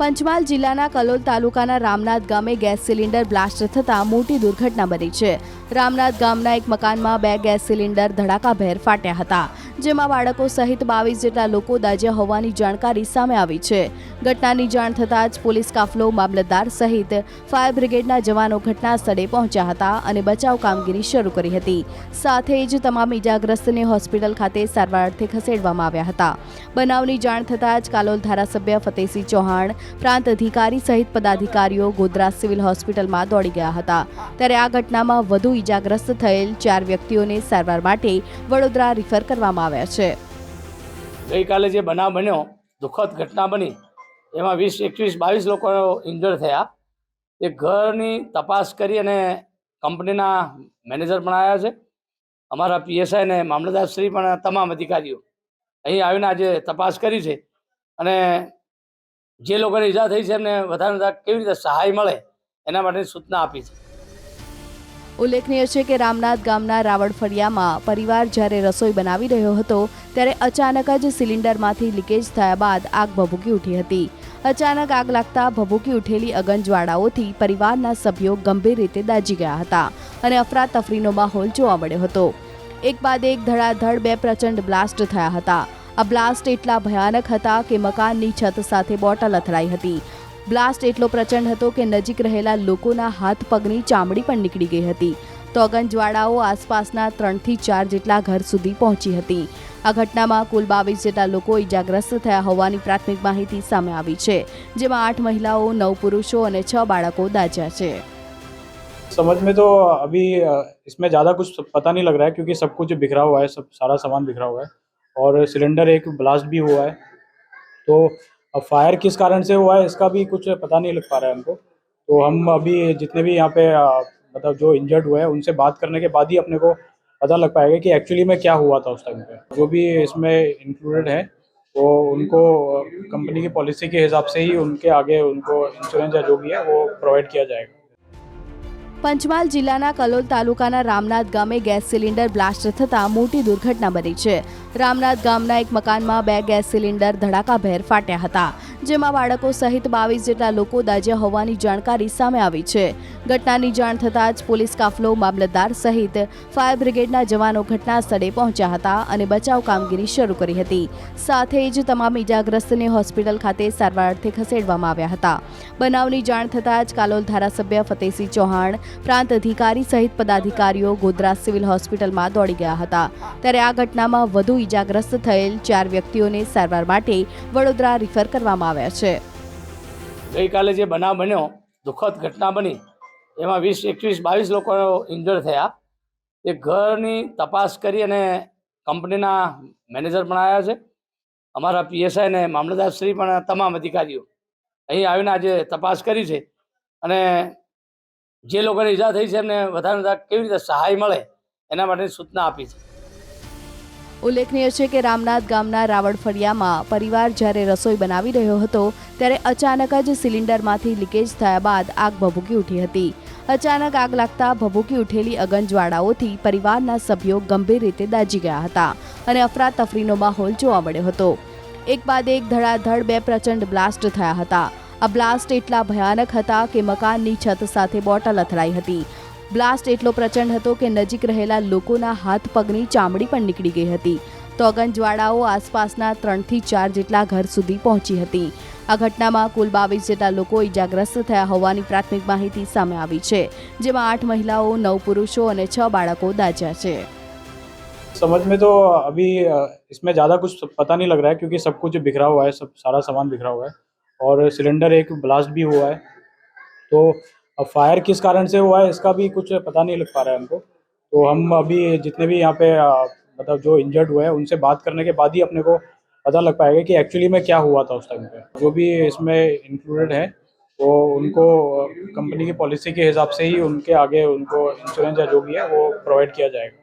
પંચમહાલ જિલ્લાના કલોલ તાલુકાના રામનાથ ગામે ગેસ સિલિન્ડર બ્લાસ્ટ થતાં મોટી દુર્ઘટના બની છે. રામનાથ ગામના એક મકાનમાં બે ગેસ સિલિન્ડર ધડાકાભેર ફાટ્યા હતા. જેમાં બાળકો સહિત બાવીસ જેટલા લોકો દાજ્યા હોવાની જાણકારી સામે આવી છે. ઘટનાની જાણ થતાં જ પોલીસ કાફલો મામલતદાર સહિત ફાયર બ્રિગેડના જવાનો ઘટના સ્થળે પહોંચ્યા હતા અને બચાવ કામગીરી શરૂ કરી હતી. સાથે જ તમામ ઇજાગ્રસ્તને હોસ્પિટલ ખાતે સારવાર અર્થે ખસેડવામાં આવ્યા હતા. બનાવની જાણ થતાં જ કાલોલ ધારાસભ્ય ફતેહસિંહ ચૌહાણ, પ્રાંત અધિકારી સહિત પદાધિકારીઓ ગોધરા સિવિલ હોસ્પિટલમાં દોડી ગયા હતા. ત્યારે આ ઘટનામાં વધુ ઇજાગ્રસ્ત થયેલ ચાર વ્યક્તિઓને સારવાર માટે વડોદરા રિફર કરવામાં આવ્યા છે. ગઈકાલે જે બનાવ બન્યો, દુઃખદ ઘટના બની, એમાં વીસ, એકવીસ, બાવીસ લોકો ઇન્જર્ડ થયા. એ ઘરની તપાસ કરી અને કંપનીના મેનેજર પણ આવ્યા છે. અમારા પીએસઆઈ ને મામલતદારશ્રી પણ તમામ અધિકારીઓ અહીં આવીને આજે તપાસ કરી છે અને જે લોકોને ઈજા થઈ છે એમને વધારે વધારે કેવી રીતે સહાય મળે એના માટેની સૂચના આપી છે. ઉલ્લેખનીય છે કે રામનાથ ગામના રાવણ ફળિયામાં પરિવાર જ્યારે રસોઈ બનાવી રહ્યો હતો, ત્યારે અચાનક જ સિલિન્ડરમાંથી લીકેજ થયા બાદ આગ ભભૂકી ઉઠી હતી. અચાનક આગ લાગતા ભભૂકી ઉઠેલી અગનજવાળાઓથી પરિવારના સભ્યો ગંભીર રીતે દાઝી ગયા હતા અને અફરાતફરીનો માહોલ જોવા મળ્યો હતો. એક બાદ એક ધડાધડ બે પ્રચંડ બ્લાસ્ટ થયા હતા. આ બ્લાસ્ટ એટલા ભયાનક હતા કે મકાનની છત સાથે બોટલ અથડાઈ હતી. બ્લાસ્ટ એટલો પ્રચંડ હતો કે નજીક રહેલા લોકોના હાથ પગની ચામડી પણ નીકળી ગઈ હતી તો અગનજવાળાઓ આસપાસના ત્રણથી ચાર જેટલા ઘર સુધી પહોંચી હતી આ ઘટનામાં કુલ બાવીસ જેટલા લોકો ઇજાગ્રસ્ત થયા હોવાની પ્રાથમિક માહિતી સામે આવી છે જેમાં આઠ મહિલાઓ નવ પુરુષો અને છ બાળકો દાઝ્યા છે समझ में तो अभी अ, इसमें ज़्यादा कुछ पता नहीं लग रहा है क्योंकि सब कुछ बिखरा हुआ है सब सारा सामान बिखरा हुआ है और सिलेंडर एक ब्लास्ट भी हुआ है तो अब फायर किस कारण से हुआ है, इसका भी कुछ पता नहीं लग पा रहा है हमको। तो हम अभी जितने भी यहाँ पे मतलब जो इंजर्ड हुए हैं, उनसे बात करने के बाद ही अपने को पता लग पाएगा कि एक्चुअली में क्या हुआ था उस टाइम पे। जो भी इसमें इंक्लूडेड है, वो उनको कंपनी की पॉलिसी के हिसाब से ही उनके आगे उनको इंश्योरेंस या जो भी है, वो प्रोवाइड किया जाएगा। પંચમહાલ જિલ્લાના કલોલ તાલુકાના રામનાથ ગામે ગેસ સિલિન્ડર બ્લાસ્ટ થતાં મોટી દુર્ઘટના બની છે. રામનાથ ગામના એક મકાનમાં બે ગેસ સિલિન્ડર ધડાકાભેર ફાટ્યા હતા, જેમાં બાળકો સહિત બાવીસ જેટલા લોકો દાજ્યા હોવાની જાણકારી સામે આવી છે. ઘટનાની જાણ થતાં જ પોલીસ કાફલો મામલતદાર સહિત ફાયર બ્રિગેડના જવાનો ઘટના સ્થળે પહોંચ્યા હતા અને બચાવ કામગીરી શરૂ કરી હતી. સાથે જ તમામ ઇજાગ્રસ્તને હોસ્પિટલ ખાતે સારવાર અર્થે ખસેડવામાં આવ્યા હતા. બનાવની જાણ થતાં જ કાલોલ ધારાસભ્ય ફતેહસિંહ ચૌહાણ પ્રાંત અધિકારી સહિત પદાધિકારીઓ ગોધરા સિવિલ હોસ્પિટલમાં દોડી ગયા હતા. ત્યારે આ ઘટનામાં વધુ ઇજાગ્રસ્ત થયેલ ચાર વ્યક્તિઓને સારવાર માટે વડોદરા રિફર કરવામાં આવ્યા છે. ગઈકાલે જે બનાવ બન્યો, દુઃખદ ઘટના બની, એમાં વીસ, એકવીસ, બાવીસ લોકો ઇન્જર્ડ થયા. એ ઘરની તપાસ કરી અને કંપનીના મેનેજર પણ આવ્યા છે. અમારા પીએસઆઈ ને મામલતદારશ્રી પણ તમામ અધિકારીઓ અહીં આવીને આજે તપાસ કરી છે અને જે લોકોને ઈજા થઈ છે એમને વધારે વધારે કેવી રીતે સહાય મળે એના માટેની સૂચના આપી છે. ઉલ્લેખનીય છે કે રામનાથ ગામના રાવળ ફળિયામાં પરિવાર જ્યારે રસોઈ બનાવી રહ્યો હતો, ત્યારે અચાનક જ સિલિન્ડરમાંથી લીકેજ થયા બાદ આગ ભભૂકી ઉઠી હતી. અચાનક આગ લાગતા ભભૂકી ઉઠેલી અગનજવાળાઓથી પરિવારના સભ્યો ગંભીર રીતે દાઝી ગયા હતા અને અફરાતફરીનો માહોલ જોવા મળ્યો હતો. એક બાદ એક ધડાધડ બે પ્રચંડ બ્લાસ્ટ થયા હતા. આ બ્લાસ્ટ એટલા ભયાનક હતા કે મકાનની છત સાથે બોટલ અથડાઈ હતી બ્લાસ્ટ એટલો પ્રચંડ હતો કે નજીક રહેલા લોકોના હાથ પગની ચામડી પણ નીકળી ગઈ હતી તો અગનજવાળાઓ આસપાસના ત્રણથી ચાર જેટલા ઘર સુધી પહોંચી હતી આ ઘટનામાં કુલ બાવીસ જેટલા લોકો ઇજાગ્રસ્ત થયા હોવાની પ્રાથમિક માહિતી સામે આવી છે જેમાં આઠ મહિલાઓ નવ પુરુષો અને છ બાળકો દાઝ્યા છે समझ में तो अभी अ, इसमें ज़्यादा कुछ पता नहीं लग रहा है क्योंकि सब कुछ बिखरा हुआ है सब सारा सामान बिखरा हुआ है और सिलेंडर एक ब्लास्ट भी हुआ है। तो अब फायर किस कारण से हुआ है, इसका भी कुछ पता नहीं लग पा रहा है हमको। तो हम अभी जितने भी यहाँ पे मतलब जो इंजर्ड हुए हैं, उनसे बात करने के बाद ही अपने को पता लग पाएगा कि एक्चुअली में क्या हुआ था उस टाइम पे। जो भी इसमें इंक्लूडेड है, वो उनको कंपनी की पॉलिसी के हिसाब से ही उनके आगे उनको इंश्योरेंस या जो भी है, वो प्रोवाइड किया जाएगा।